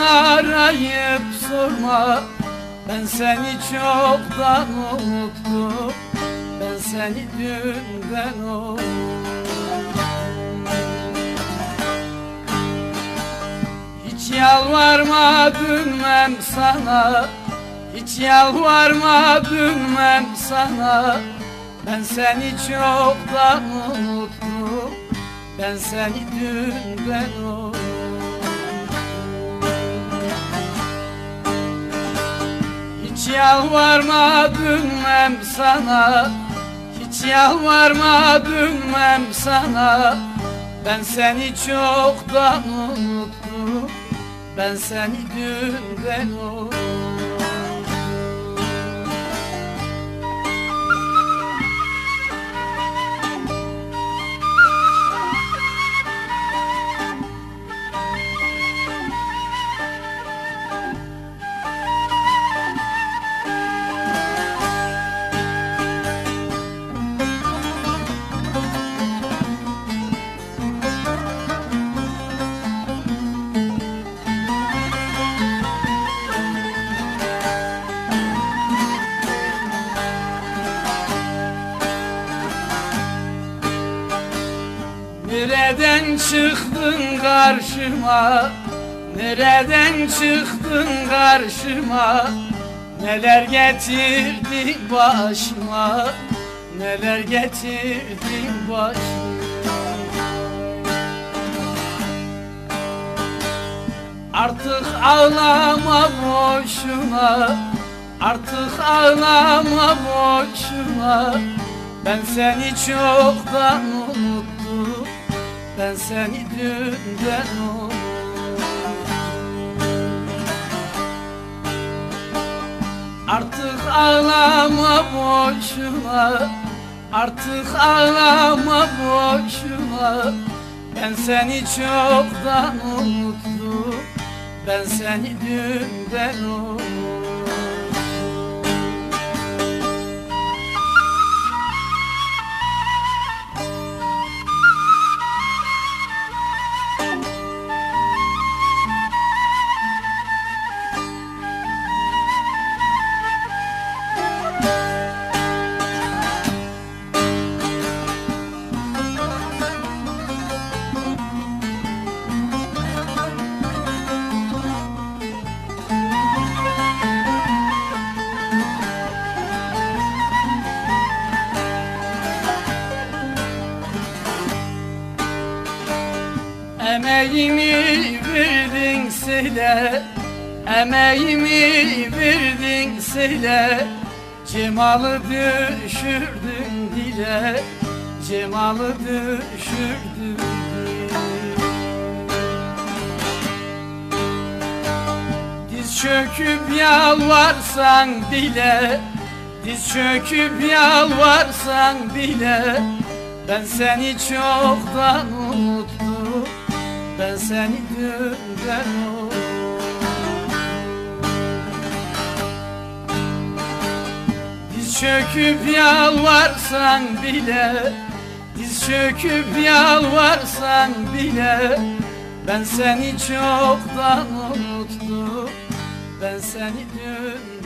arayıp sorma. Ben seni çoktan unuttum Ben seni dünden unuttum. Hiç yalvarmadım ben sana Hiç yalvarmadım ben sana. Ben seni çoktan unuttum Ben seni dünden unuttum yalvarmadım ben sana. Hiç yalvarmadım ben sana. Ben seni çoktan unuttum. Ben seni dünden unuttum çıktın karşıma? Nereden çıktın karşıma? Neler getirdin başıma? Neler getirdin başıma? Artık ağlama boşuna. Artık ağlama boşuna. Ben seni çoktan Ben seni dünden unuttum Artık ağlama boşuna. Artık ağlama boşuna. Ben seni çoktan unuttum. Ben seni dünden unuttum Emeğimi verdin söyle Emeğimi verdin söyle Cemalı düşürdün dile Cemalı düşürdün dile. Diz çöküp yalvarsan bile Diz çöküp yalvarsan bile Ben seni çoktan unuttum Ben seni dünden unuttum Diz çöküp yalvarsan bile Diz çöküp yalvarsan bile Ben seni çoktan unuttum. Ben seni dün